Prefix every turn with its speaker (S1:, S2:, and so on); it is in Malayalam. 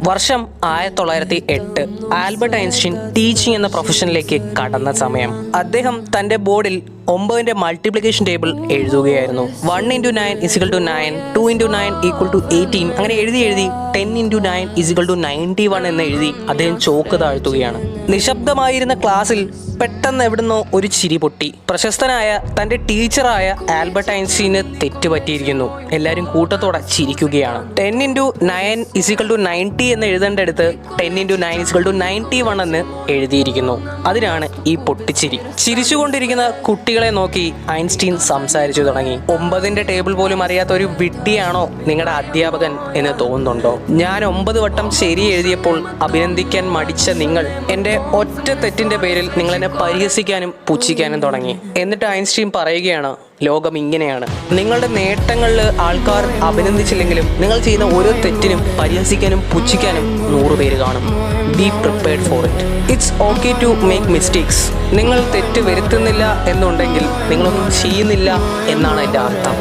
S1: വർഷം ആയിരത്തി തൊള്ളായിരത്തി എട്ട് ആൽബർട്ട് ഐൻസ്റ്റീൻ ടീച്ചിങ് എന്ന പ്രൊഫഷനിലേക്ക് കടന്ന സമയം. അദ്ദേഹം തന്റെ ബോർഡിൽ ഒമ്പതിന്റെ multiplication table എഴുതുകയായിരുന്നു. One into nine is equal to nine two into nine equal to eighteen അങ്ങനെ എഴുതി എഴുതി ten into nine is equal to ninety one എന്ന് എഴുതി അദ്ദേഹം ചോക്ക് താഴ്ത്തുകയാണ്. നിശബ്ദമായിരുന്ന ക്ലാസ്സിൽ പെട്ടെന്ന് എവിടുന്നോ ഒരു ചിരി പൊട്ടി. പ്രശസ്തനായ തന്റെ ടീച്ചറായ ആൽബർട്ട് ഐൻസ്റ്റീന് തെറ്റുപറ്റിയിരിക്കുന്നു. എല്ലാവരും കൂട്ടത്തോടെ ചിരിക്കുകയാണ്. Ten into nine is equal to ninety എന്ന് എഴുതേണ്ടടുത്ത് ten into nine is equal to ninety one എന്ന് എഴുതിയിരിക്കുന്നു. അതിനാണ് ഈ പൊട്ടിച്ചിരി. ചിരിച്ചുകൊണ്ടിരിക്കുന്ന കുട്ടികളെ നോക്കി ഐൻസ്റ്റീൻ സംസാരിച്ചു തുടങ്ങി. ഒമ്പതിന്റെ ടേബിൾ പോലും അറിയാത്ത ഒരു വിട്ടിയാണോ നിങ്ങളുടെ അധ്യാപകൻ എന്ന് തോന്നുന്നുണ്ടോ? ഞാൻ ഒമ്പത് വട്ടം ശരി എഴുതിയപ്പോൾ അഭിനന്ദിക്കാൻ മടിച്ച നിങ്ങൾ എന്റെ ഒറ്റ തെറ്റിന്റെ പേരിൽ നിങ്ങൾ എന്നെ പരിഹസിക്കാനും പുച്ഛിക്കാനും തുടങ്ങി. എന്നിട്ട് ഐൻസ്റ്റീൻ പറയുകയാണ് ലോകം ഇങ്ങനെയാണ്. നിങ്ങളുടെ നേട്ടങ്ങളിൽ ആൾക്കാർ അഭിനന്ദിച്ചില്ലെങ്കിലും നിങ്ങൾ ചെയ്യുന്ന ഓരോ തെറ്റിനും പരിഹസിക്കാനും പുച്ഛിക്കാനും നൂറ് പേര് കാണും. Be prepared for it it's okay to make mistakes നിങ്ങൾ തെറ്റ് വരുത്തുന്നില്ല എന്നുണ്ടെങ്കിൽ നിങ്ങളൊന്നും ചെയ്യുന്നില്ല എന്നാണ് എന്റെ അർത്ഥം.